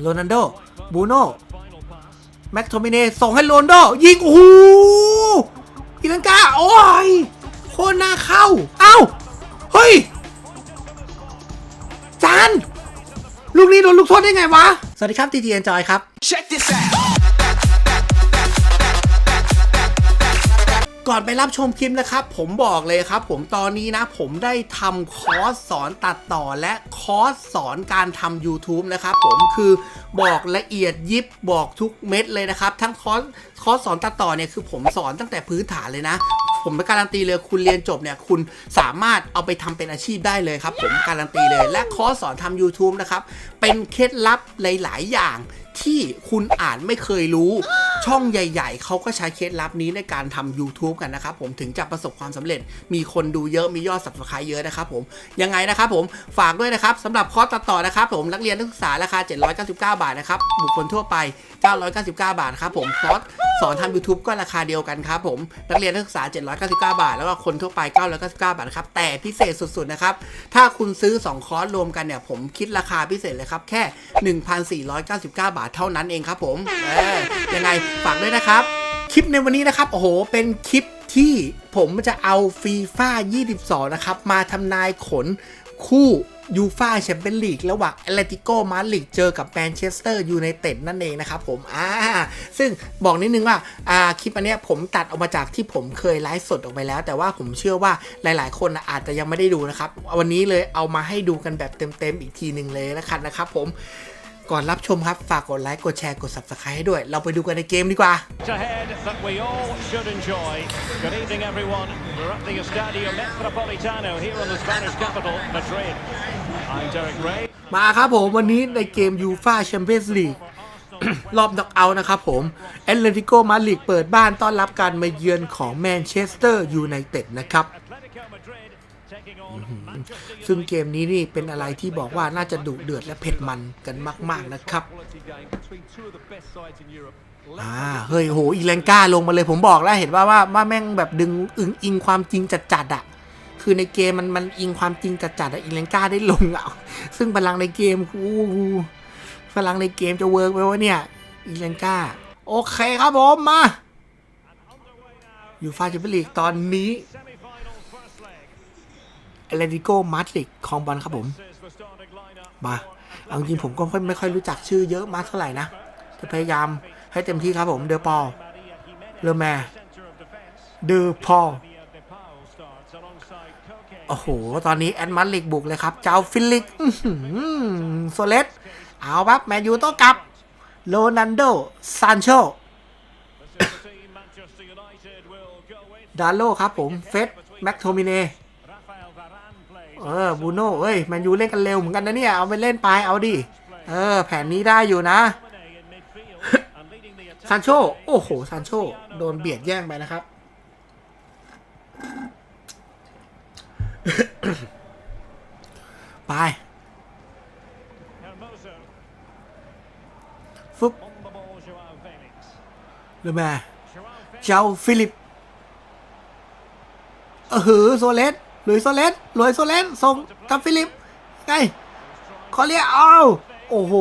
โรนันโดบูโน่แม็กโทมิเน่ส่งให้โรนโด ยิง โอ้โหอีลังกา โอ้ย โคตรน่าเข้า เอ้า เฮ้ย จาน ลูกนี้โดนลูกโทษได้ไงวะ สวัสดีครับทีทีเอ็นจอยครับ Check this out. ก่อนไปรับชมคลิปนะครับ ผมบอกเลยครับ ผมตอนนี้นะ ผมได้ทำคอร์สสอนตัดต่อและคอร์สสอนการทำ YouTube นะครับผมคือบอกละเอียดยิบบอกทุกเม็ดเลยนะครับ ทั้งคอร์สคอร์สสอนตัดต่อเนี่ยคือผมสอนตั้งแต่พื้นฐานเลยนะ ผมไปการันตีเลยคุณเรียนจบเนี่ยคุณสามารถเอาไปทำเป็นอาชีพได้เลยครับ ผมการันตีเลย และคอร์สสอนทำ YouTube นะครับเป็นเคล็ดลับหลาย ๆ อย่างที่คุณอ่านไม่เคยรู้ ช่องใหญ่ ๆ เขาก็ใช้เคล็ดลับนี้ในการทำ YouTube กันนะครับผมถึงจะประสบความสำเร็จ มีคนดูเยอะมียอด subscribe เยอะนะครับผมยังไงนะครับผมฝากด้วยนะครับสำหรับคอร์สตัดต่อนะครับผมนักเรียนนักศึกษาราคา 799 บาทนะครับบุคคลทั่วไป 999 บาทครับผมคอร์สสอนทำ YouTube ก็ราคาเดียวกันครับผมนักเรียนนักศึกษา 799 บาท แล้วก็คนทั่วไป 999 บาทครับแต่พิเศษสุดๆนะครับถ้าคุณซื้อ 2 คอร์สรวมกันเนี่ยผมคิดราคาพิเศษเลยครับแค่ 1,499 บาทเท่านั้นเองครับผมเออยังไงฝากด้วยนะครับ คลิปในวันนี้นะครับ โอ้โห เป็นคลิปที่ผมจะเอาฟีฟ่า22 นะครับ มาทำนายขนคู่ยูฟาแชมเปี้ยนลีกระหว่างแอตเลติโกมาดริดเจอกับแมนเชสเตอร์ยูไนเต็ดนั่นเองนะครับผมอ่าซึ่งบอกนิดนึงว่าอ่าคลิปอันเนี้ยผมตัดออกมาจากที่ผมเคยไลฟ์สดออกไปแล้ว แต่ว่าผมเชื่อว่าหลายๆ คนอาจจะยังไม่ได้ดูนะครับ วันนี้เลยเอามาให้ดูกันแบบเต็มๆอีกทีหนึ่งเลยนะครับนะครับผม ก่อนรับชมครับ ฝากกดไลค์กดแชร์กด subscribe ให้ด้วย เราไปดูกันในเกมดีกว่า ahead that we all should enjoy. Good evening, everyone. We're at the Estadio Metropolitano here in the Spanish capital, Madrid. I'm Derek Ray. มาครับผมวันนี้ในเกมยูฟาแชมเปี้ยนส์ลีก รอบน็อกเอาท์นะครับผมแอตเลติโกมาดริดเปิดบ้านต้อนรับการมาเยือนของแมนเชสเตอร์ยูไนเต็ดนะครับ ซึ่งเกมนี้นี่เป็นอะไรที่บอกว่าน่าจะดุเดือดและเผ็ดมันกันมาก ๆนะครับอ่าเฮ้ยโหอีแลนก้าลงมาเลยผมบอกแล้วเห็นว่าว่าว่าแม่งแบบดึงอึงอิงความจริงจัดๆอะคือในเกมมันมันอิงความจริงจัดๆอะอีแลนก้าได้ลงอะซึ่งพลังในเกมอู้หูพลังในเกมจะเวิร์กไหมวะเนี่ยอีแลนก้าโอเคครับผมมาอยู่ฟาแชมเปี้ยนลีกตอนนี้ แอเลติโกมาดริดคองบอลครับผม มา เอาจริงผมก็ไม่ค่อยรู้จักชื่อเยอะมากเท่าไหร่นะ จะพยายามให้เต็มที่ครับผม เดอปอลเลอแมเดอพอลโอ้โห ตอนนี้แอดมาลิกบุกเลยครับ เจ้าฟิลิกอื้อหือโซเลสเอาปั๊บแมนยูโต้กลับ โรนันโด ซานโชดาโลครับผม เฟสแม็กโทมิเน เออบูโน่เอ้ยแมนยูเล่นกันเร็วเหมือนกันนะเนี่ยเอาไปเล่นไปเอาดิเออ แผนนี้ได้อยู่นะซานโชโอ้โหซานโชโดนเบียดแย่งไปนะครับไปฟึบเรือแม่เจ้าฟิลิป เออหือโซเลส ลุยโซเลสลุยโซเลสส่งกับฟิลิป ไงขอเรียเอาโอ้โห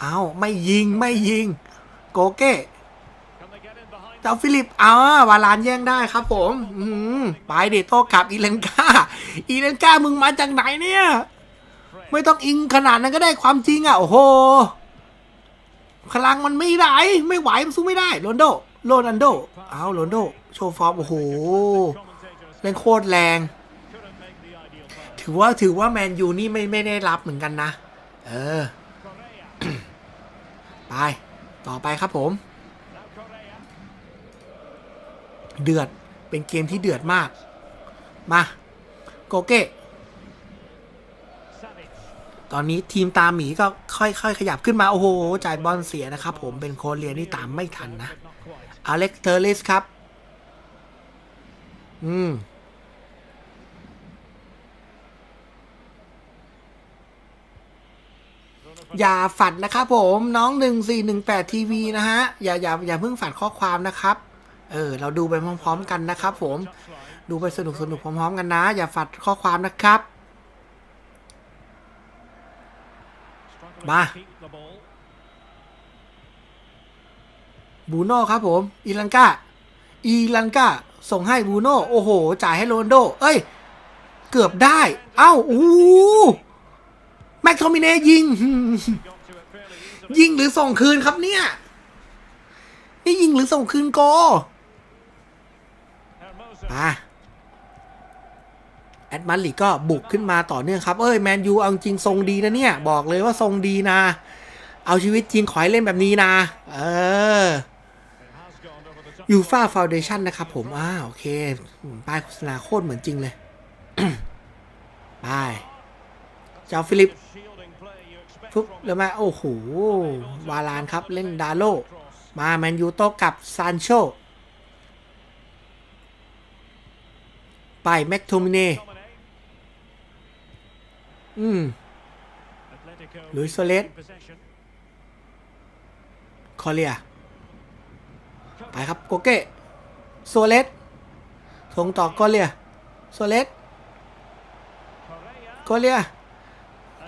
เอาไม่ยิงไม่ยิง โกเก้เจ้าฟิลิปอ่าวาลานแย่งได้ครับผม อืมไปเดโต้กลับอีเลนกาอีเลนกามึงมาจากไหนเนี่ย ไม่ต้องอิงขนาดนั้นก็ได้ความจริงอะ โอ้โหพลังมันไม่ไหวไม่ไหวมันสู้ไม่ได้โรนโดโรนันโด เอาโรนโด โชว์ฟอร์ม โอ้โห เล่นโคตรแรง ถือว่าถือว่าแมนยูนี่ไม่ไม่ได้รับเหมือนกันนะ เออ ไป ต่อไปครับผม เดือด เป็นเกมที่เดือดมาก มา โกเก้ ตอนนี้ทีมตามหมีก็ค่อยๆ ขยับขึ้นมา โอ้โห จ่ายบอลเสียนะครับผม เป็นโคเรียนี่ตามไม่ทันนะ อเล็กเทอร์ลิสครับ อืม อย่าฝัดนะครับผมน้องหนึ่งสี่หนึ่งแปดทีวีนะฮะอย่าอย่าอย่าเพิ่งฝัดข้อความนะครับเออเราดูไปพร้อม ๆ กันนะครับผมดูไปสนุกสนุกพร้อม ๆ กันนะ อย่าฝัดข้อความนะครับมาบูโน่ครับผมอีลังกาอีลังกาส่งให้บูโน่โอ้โห จ่ายให้โรนโด เอ้ย เกือบได้ เอ้า อู้ แม็กโทมิเนยิง ยิงหรือส่งคืนครับเนี่ย นี่ยิงหรือส่งคืนโก Hermoso. มาแอดมันลีก็บุกขึ้นมาต่อเนื่องครับ เอ้ยแมนยูเอาจริงทรงดีนะเนี่ย บอกเลยว่าทรงดีนะ เอาชีวิตจริงขอให้เล่นแบบนี้นะ เออยูฟาฟาวเดชันนะครับผมอ่าโอเคป้ายโฆษณาโคตรเหมือนจริงเลย ไป เจ้าฟิลิป Shielding play you expect ปุ๊บแล้วมา โอ้โห วาลานครับ เล่นดาโล มาแมนยูโตกับซานโช ไป แม็กโทมิเน Domine. อืม Atletico Luis Soler. in possession. คอเรีย ไปครับ โกเกะโซเลสส่งต่อโกเลีย โซเลส Correa. โกเลีย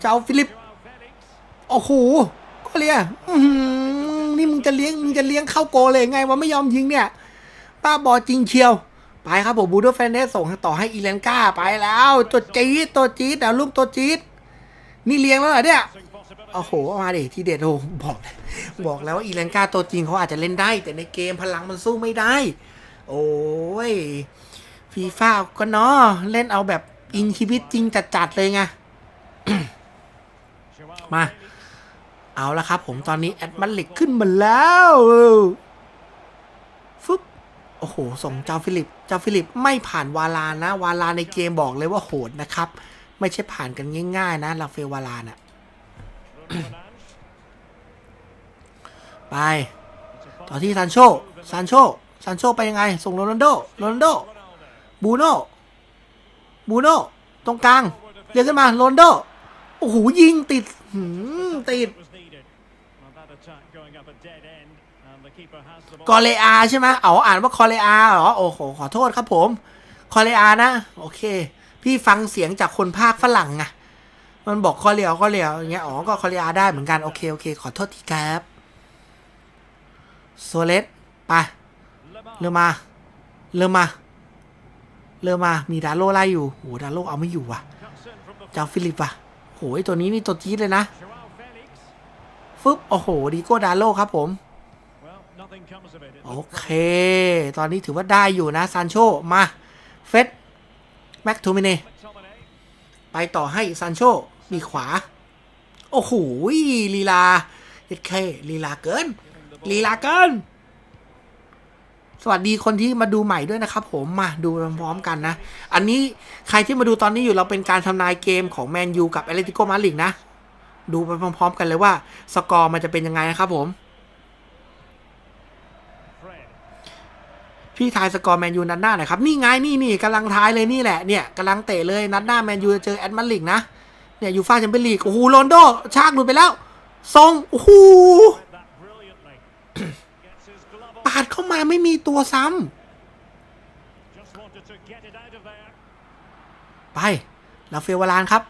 เจ้าฟิลิป โอ้โหโกเลียอื้อหือนี่มึงจะเลี้ยงมึงจะเลี้ยงเข้าโกเลยไงวะไม่ยอมยิงเนี่ยป้าบอจริงเชียว ไปครับผมบูโดแฟนเนสส่งต่อให้อีเลนกาไปแล้ว ตัวจี๊ดตัวจี๊ดดาวรุ่งตัวจี๊ดนี่เลี้ยงแล้วเหรอเนี่ยโอ้โหมาดิทีเด็ดโอ้บอกบอกแล้วว่าอีแลนกาตัวจริงเขาอาจจะเล่นได้ แต่ในเกมพลังมันสู้ไม่ได้ โอ้ยฟีฟ่าก็เนาะเล่นเอาแบบอินชีวิตจริงจัดๆเลยไง มา เอาละครับผมตอนนี้แอดมันลิกขึ้นมาแล้วฟึบโอ้โห ส่งเจ้าฟิลิป เจ้าฟิลิปไม่ผ่านวาลานะ วาลาในเกมบอกเลยว่าโหดนะครับ ไม่ใช่ผ่านกันง่าย ๆ นะลาเฟลวาลาน่ะไป ต่อที่ซานโชซานโชซานโชไปยังไง ส่งโรนัลโดโรนัลโดบูโน่บูโน่ตรงกลางเรียกขึ้นมาโรนัลโด อ้โหยิงติดหืมติดกอเลอาใช่ไหมเอาอ่านว่าคอเลอาเหรอ โอ้โห ขอโทษครับผม คอเลอานะ โอเค พี่ฟังเสียงจากคนภาคฝรั่งไงมันบอกคอเลียวคอเลียวอย่างเงี้ย อ๋อ ก็คอเลอาได้เหมือนกัน โอเค โอเค ขอโทษทีครับโซเลสไป เริ่มมา เริ่มมา เริ่มมา มีดาโลไล่อยู่โหดาโลเอาไม่อยู่ว่ะ เจ้าฟิลิปว่ะ ตัวนี้นี่ตัวจี๊ดเลยนะฟึบโอ้โหดีโก้ดาโลครับผม โอเค ตอนนี้ถือว่าได้อยู่นะซานโชมาเฟสแม็กทูมิเนไปต่อให้ซานโชมีขวา โอ้โหลีลาเอ็ดเคลีลาเกินลีลาเกิน สวัสดีคนที่มาดูใหม่ด้วยนะครับผมมาดูพร้อมๆกันนะ อันนี้ใครที่มาดูตอนนี้อยู่เราเป็นการทำนายเกมของแมนยูกับแอเลติโกมาดริดนะ ดูไปพร้อมๆกันเลยว่า สกอร์มันจะเป็นยังไงนะครับผม พี่ทายสกอร์แมนยูนัดหน้าหน่อยครับ นี่ไงนี่นี่กำลังทายเลยนี่แหละเนี่ยกำลังเตะเลยนัดหน้าแมนยูจะเจอแอดมาดริดนะเนี่ยยูฟ่าแชมเปี้ยนลีกโอ้โหโรนโดชากหลุดไปแล้วทรงโอ้โหาดเข้ามาไม่มีตัวซ้ on. Just wanted to get it out of there. ำไปลาเฟลวารานครับ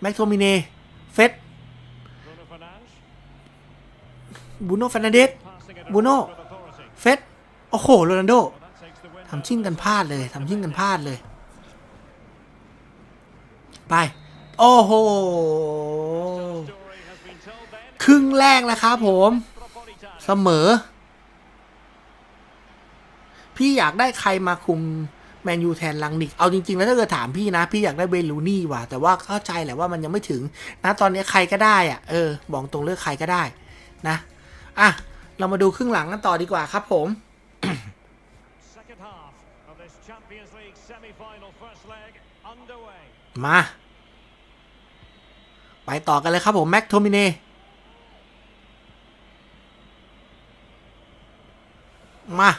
แม็กโทมิเนเฟส Bruno Fernandes. บูโน่ฟ r น a เดส Passing it Bruno. around with authority. เฟสโอ้โหโรนัลโด Well, that takes the win. ทำชิ่งกันพลาดเลยทำชิ่งกันพลาดเลย ไป โอ้โห Story has been told then. ครึ่งแรกแล้วครับผม Metropolitano. เสมอ พี่อยากได้ใครมาคุมแมนยูแทนลังนิก เอาจริงๆ แล้วถ้าเกิดถามพี่นะ พี่อยากได้เบลูนี่ว่ะ แต่ว่าเข้าใจแหละว่ามันยังไม่ถึง นะตอนนี้ใครก็ได้อะเออ บอกตรงเลือกใครก็ได้นะ อะ เรามาดูครึ่งหลังกันต่อดีกว่าครับผม มา ไปต่อกันเลยครับผมแม็กโทมิเนมา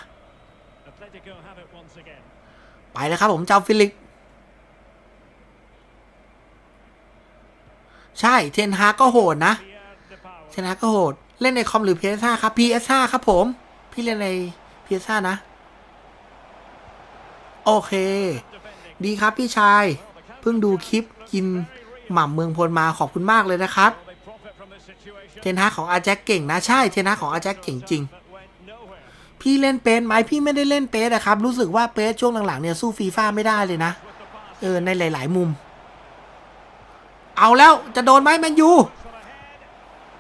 ไปเลยครับผมเจ้าฟิลิป ใช่เทนฮาก็โหดนะเทนฮาก็โหด เล่นในคอมหรือ PS5 ครับ PS5 ครับผม พี่เล่นใน PS5 นะ โอเค ดีครับพี่ชาย เพิ่งดูคลิปกินหม่ำเมืองพลมาขอบคุณมากเลยนะครับ เทนฮาของอาแจ็คเก่งนะ ใช่ เทนฮาของอาแจ็คเก่งจริง พี่เล่นเปสไหมพี่ไม่ได้เล่นเปสนะครับ รู้สึกว่าเปสช่วงหลังๆเนี่ยสู้ฟีฟ่าไม่ได้เลยนะ เออในหลาย ๆ มุม เอาแล้วจะโดนไหมแมนยู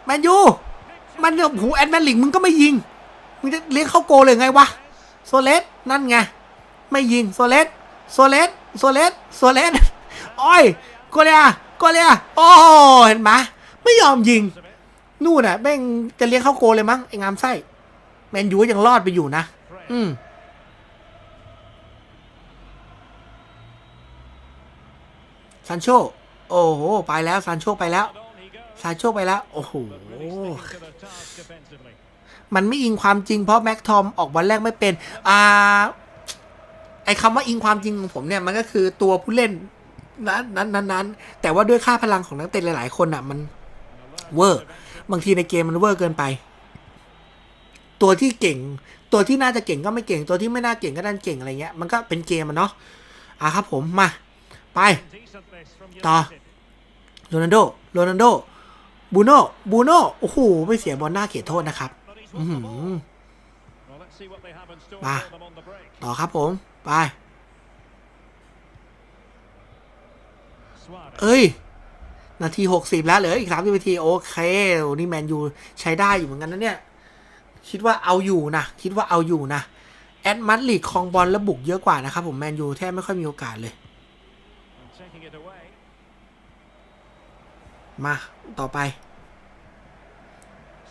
แมนยูมันเนี่ยหูแอดแมนลิงมึงก็ไม่ยิง มึงจะเลี้ยงเข้าโกเลยไงวะโซเลสนั่นไง ไม่ยิงโซเลสโซเลสโซเลสโซเลสโอ้ยโกเลียโกเลียโอ้เห็นไหมไม่ยอมยิง นู่นน่ะแม่งจะเลี้ยงเข้าโกเลยมั้งไอ้งามไส้ แมนยูยังรอดไปอยู่นะ อืมซันโช โอ้โห ไปแล้วซันโชไปแล้ว ซานโชไปแล้ว โอ้โห มันไม่อิงความจริงเพราะแม็กทอมออกวันแรกไม่เป็น อ่า ไอคำว่าอิงความจริงของผมเนี่ย มันก็คือตัวผู้เล่นนั้นนั้นนั้นนั้นแต่ว่าด้วยค่าพลังของนักเตะหลาย ๆ คนอะ มันเวอร์ บางทีในเกมมันเวอร์เกินไป ตัวที่เก่ง ตัวที่น่าจะเก่งก็ไม่เก่ง ตัวที่ไม่น่าเก่งก็ดันเก่งอะไรเงี้ย มันก็เป็นเกมมันเนาะ อะครับผม มา ไป Decent this from Ta. United. โรนัลโด โรนัลโด บูโน่ บูโน่ โอ้โห ไม่เสียบอลหน้าเขตโทษนะครับ อื้อ lost หื the อ ball. Well, let's see what they have in store Bah. for them on the break. ต่อครับผม ไป เอ้ยนาทีหกสิบแล้วเหลืออีกสามสิบนาที โอเค นี่แมนยูใช้ได้อยู่เหมือนกันนะเนี่ย คิดว่าเอาอยู่นะ คิดว่าเอาอยู่นะ แอดมัดลีกครองบอลและบุกเยอะกว่านะครับผมแมนยูแทบไม่ค่อยมีโอกาสเลย And taking it away. มาต่อไป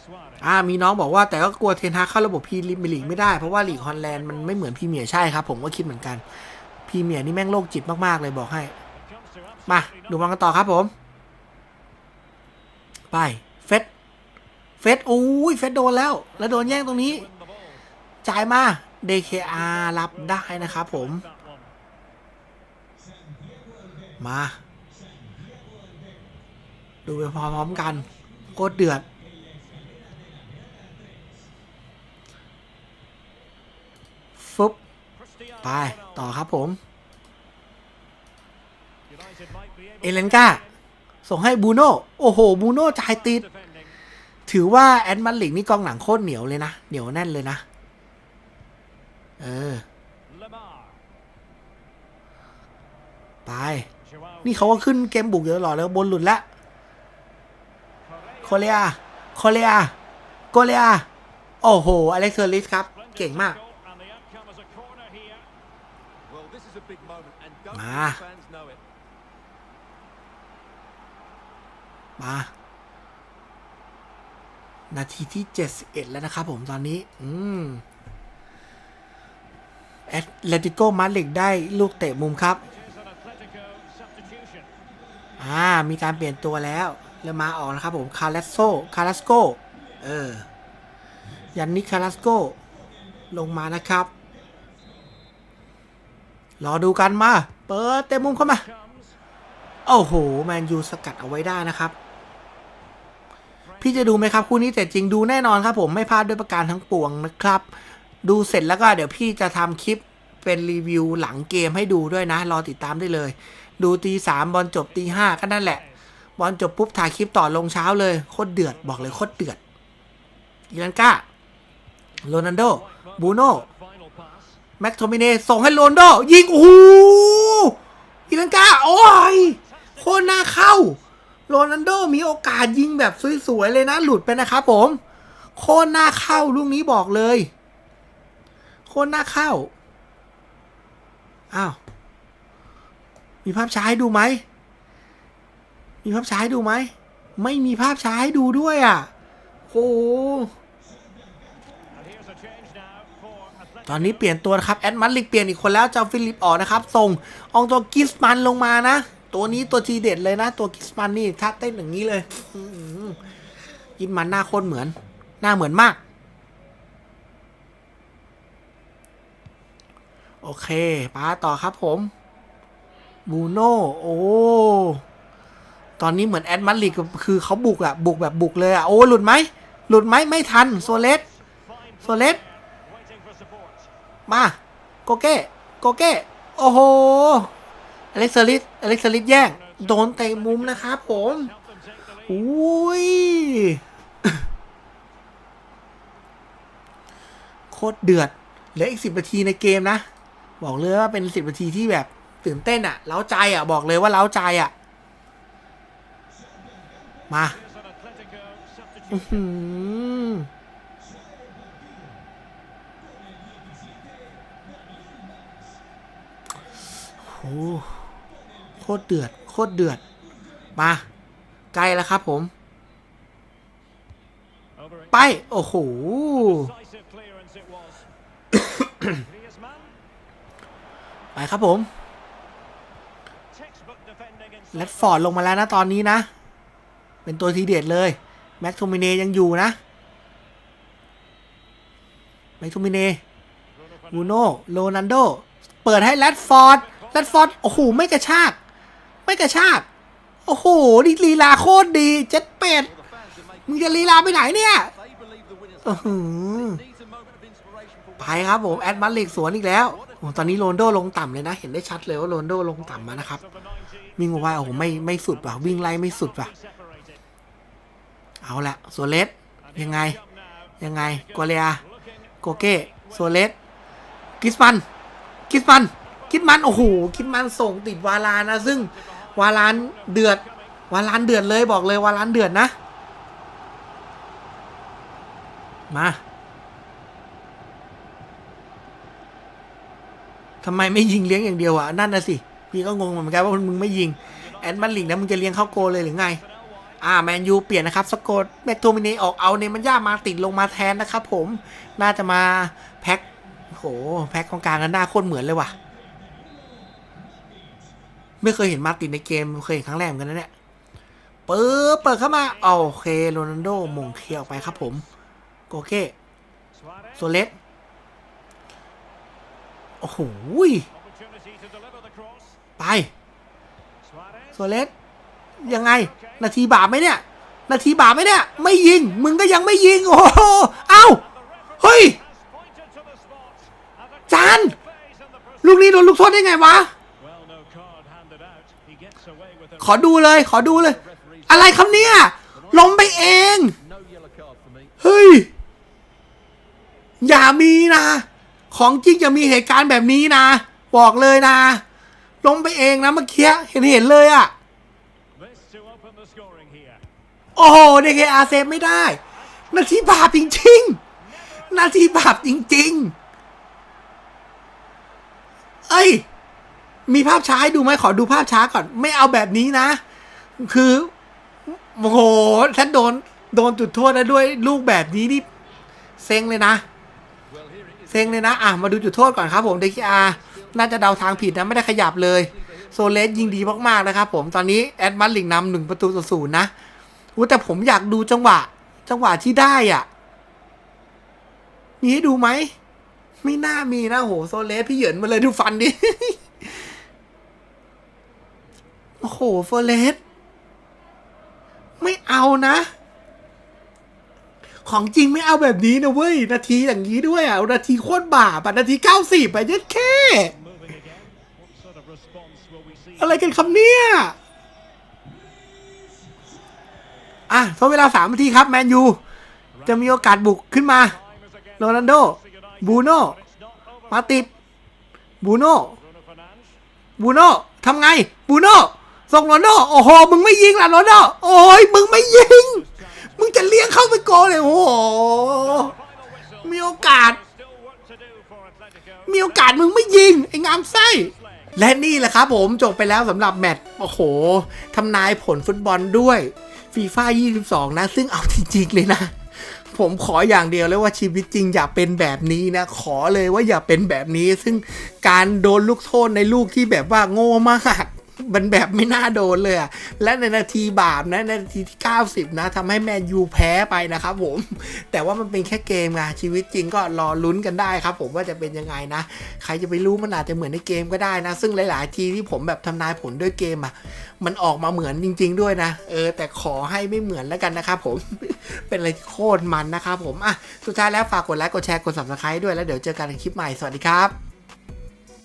Suarez. อ่ามีน้องบอกว่าแต่ก็กลัวเทนฮากเข้าระบบพรีเมียร์ลีกไม่ได้ เพราะว่าลีกฮอลแลนด์มันไม่เหมือนพรีเมียร์ใช่ครับ ผมก็คิดเหมือนกันพรีเมียร์นี่แม่งโรคจิตมากๆเลยบอกให้ Comes to มา absolutely ดูบอลกันต่อครับผม ไป เฟส เฟสอุ้ยเฟสโดนแล้ว แล้วโดนแย่งตรงนี้ จ่ายมา DKR รับได้นะครับผม มา ดูไปพร้อมๆกันโคตรเดือด ฟึบไป ต่อครับผม เอเลนกาส่งให้บูโน่ โอ้โห บูโน่จ่ายติด ถือว่าแอดมันลิกนี่กองหลังโคตรเหนียวเลยนะ เหนียวแน่นเลยนะ เออ ไป นี่เขาก็ขึ้นเกมบุกเยอะหรอแล้วบนหลุดละโคเรียโคเรียโกเลียโอ้โห อเล็กเซอร์ลิสครับ เก่งมาก tackle, and the outcome is a corner here. Well, this is a big moment, and don't Ah. the fans know it? มา นาทีที่ 71 แล้วนะครับผมตอนนี้ อืมแอตเลติโกมาดริดได้ลูกเตะมุมครับ อ่า มีการเปลี่ยนตัวแล้วเริ่มมาออกนะครับผมคาร์ลสโซคาร์ลสโกเออ ยันนิคคาร์ลสโกลงมานะครับ รอดูกันมา เปิดเต็มมุมเข้ามา โอ้โห แมนยูสกัดเอาไว้ได้นะครับ พี่จะดูไหมครับคู่นี้แต่จริงดูแน่นอนครับผมไม่พลาดด้วยประการทั้งปวงนะครับ ดูเสร็จแล้วก็เดี๋ยวพี่จะทำคลิปเป็นรีวิวหลังเกมให้ดูด้วยนะ รอติดตามได้เลย ดูตีสามบอลจบตีห้าก็นั่นแหละ บอลจบปุ๊บถ่ายคลิปต่อลงเช้าเลยโคตรเดือดบอกเลยโคตรเดือดอีลันก้าโรนัลโดบูโน่แม็กโทมิเนส่งให้โรนโดยิงโอ้โหอีลังกาโอ้ยโคตรน่าเข้า โรนัลโดมีโอกาสยิงแบบสวยๆเลยนะ หลุดไปนะครับผม โคตรน่าเข้าลูกนี้บอกเลย โคตรน่าเข้า อ้าว มีภาพช้าให้ดูไหม มีภาพช้าให้ดูไหม ไม่มีภาพช้าให้ดูด้วยอะโอ้ตอนนี้เปลี่ยนตัวนะครับ แอดมันลิกเปลี่ยนอีกคนแล้วเจ้าฟิลิปออกนะครับ ส่ง อองตัวกิสมันลงมานะ ตัวนี้ตัวทีเด็ดเลยนะ ตัวกิสมันนี่ถ้าเต้นอย่างนี้เลยกิสมันหน้าโคตรเหมือน หน้าเหมือนมาก โอเคป้าต่อครับผมบูโน่โอ้ตอนนี้เหมือนแอดมันลิกคือเขาบุกอะบุกแบบบุกเลยอะโอ้หลุดไหมหลุดไหมไม่ทันโซเลสโซเลสมาโกเก้โกเก้โอ้โห อเล็กซ์ลิสอเล็กซ์ลิสแย่งโดนเตะมุมนะครับผมอุ้ยโคตรเดือดเหลืออีกสิบนาทีในเกมนะ บอกเลยว่าเป็นสิบนาทีที่แบบตื่นเต้นอะเล้าใจอะบอกเลยว่าเล้าใจอะมา Here's an Atletico อื้ ตรเดือด โคตรเดือด มา ใกล้แล้วครับผม ไป โอ้โห ไปครับผมแรดฟอร์ดลงมาแล้วนะตอนนี้นะ เป็นตัวทีเด็ดเลย แม็กโทมิเนยังอยู่นะ แม็กโทมิเนบูโน่โรนันโด เปิดให้แรดฟอร์ดแรดฟอร์ด โอ้โห ไม่กระชาก ไม่กระชาก โอ้โหนี่ลีลาโคตรดีเจ็ดเป็ดมึงจะลีลาไปไหนเนี่ย they believe the winners อื้อหือ needs a moment of inspiration for ไปครับผม แอดมาลิกสวนอีกแล้วโอ้ตอนนี้โรนโดลงต่ำเลยนะ เห็นได้ชัดเลยว่าโรนโดลงต่ำมานะครับ วิ่งมาว่าโอ้โหไม่ไม่สุดว่ะ วิ่งไล่ไม่สุดว่ะ เอาละโซเลสยังไง ยังไงกัวเลียโกเก้โซเลสกิสมัน กิสมัน กิสมัน โอ้โห กิสมันส่งติดวาลานะ ซึ่ง วาลานเดือด วาลานเดือดเลยบอกเลยวาลานเดือดนะ มาทำไมไม่ยิงเลี้ยงอย่างเดียวอะนั่นนะสิ พี่ก็งงเหมือนกันว่ามึงไม่ยิง แอนมันลิงนะมึงจะเลี้ยงเข้าโกเลยหรือไง อ่าแมนยูเปลี่ยนนะครับสกอตแม็กโทมินีออกเอาเนมันย่ามาติดลงมาแทนนะครับผม น่าจะมาแพ็คโหแพ็คของกลางกันหน้าโคตรเหมือนเลยว่ะ ไม่เคยเห็นมาติดในเกมเคยเห็นครั้งแรกเหมือนกันนะเนี่ยเปิดเปิดเข้ามาโอเคโรนัลโดมงเคลียออกไปครับผมโกเก้โซเลสโอ้โหไปโซเลสยังไง นาทีบาปไหมเนี่ย นาทีบาปไหมเนี่ย ไม่ยิง มึงก็ยังไม่ยิง โอ้โหเอ้า เฮ้ย จาน ลูกนี้โดนลูกโทษได้ไงวะ ขอดูเลย ขอดูเลย อะไรครับเนี่ยลงไปเอง เฮ้ย อย่ามีนะ ของจริงจะมีเหตุการณ์แบบนี้นะ บอกเลยนะลงไปเองนะเมื่อกี้เห็นเห็นเลยอะ This to open the scoring here. โอ้โหเดเคอาเซฟไม่ได้ นาทีบาปจริงๆ นาทีบาปจริงๆ เอ้ย มีภาพช้าให้ดูไหมขอดูภาพช้าก่อน ไม่เอาแบบนี้นะ คือโอ้โหถ้าโดนโดนจุดโทษแล้วด้วยลูกแบบนี้นี่เซ็งเลยนะเซ็งเลยนะ อะ มาดูจุดโทษก่อนครับผมเดคิอาน่าจะเดาทางผิดนะ ไม่ได้ขยับเลย โซเลสยิงดีมากๆนะครับผมตอนนี้แอดมันลิงนำหนึ่งประตูต่อศูนย์นะอู้แต่ผมอยากดูจังหวะ จังหวะที่ได้อะ มีให้ดูไหม ไม่น่ามีนะโห โซเลสพี่เหยินมาเลยดูฟันดิ โอ้โหโซเลสไม่เอานะ ของจริงไม่เอาแบบนี้นะเว้ย นาทีอย่างนี้ด้วยอะ นาทีโคตรบาปอะนาทีเก้าสิบอะยัดแค่ อะไรกันครับเนี่ย อะทดเวลาสามนาทีครับ แมนยู จะมีโอกาสบุกขึ้นมา โรนัลโด บูโน่ มาติดบูโน่ บูโน่ทำไง บูโน่ ส่งโรนโดโอ้โห มึงไม่ยิงล่ะโรนโดโอ้ยมึงไม่ยิง มึงจะเลี้ยงเข้าไปโกเลยโอ้โห มีโอกาส มีโอกาสมึงไม่ยิง ไอ้งามไส้และนี่แหละครับผมจบไปแล้วสำหรับแมตช์โอ้โหทำนายผลฟุตบอลด้วยฟีฟ่า22 นะ ซึ่งเอาจริงๆเลยนะ ผมขออย่างเดียวเลยว่าชีวิตจริงอย่าเป็นแบบนี้นะ ขอเลยว่าอย่าเป็นแบบนี้ ซึ่งการโดนลูกโทษในลูกที่แบบว่าโง่มาก มันแบบไม่น่าโดนเลยอะและในนาทีบาปนะ ในนาทีที่ 90 นะทำให้แมนยูแพ้ไปนะครับผม แต่ว่ามันเป็นแค่เกมไงชีวิตจริงก็รอลุ้นกันได้ครับ ผมว่าจะเป็นยังไงนะ ใครจะไปรู้มันอาจจะเหมือนในเกมก็ได้นะ ซึ่งหลาย ๆ ทีที่ผมแบบทำนายผลด้วยเกมอะมันออกมาเหมือนจริง ๆ ด้วยนะ เออ แต่ขอให้ไม่เหมือนแล้วกันนะครับผม เป็นอะไรที่โคตรมันนะครับผม อะ สุดท้ายแล้วฝากกดไลค์ กดแชร์ กด subscribe ด้วย แล้วเดี๋ยวเจอกันในคลิปใหม่ สวัสดีครับ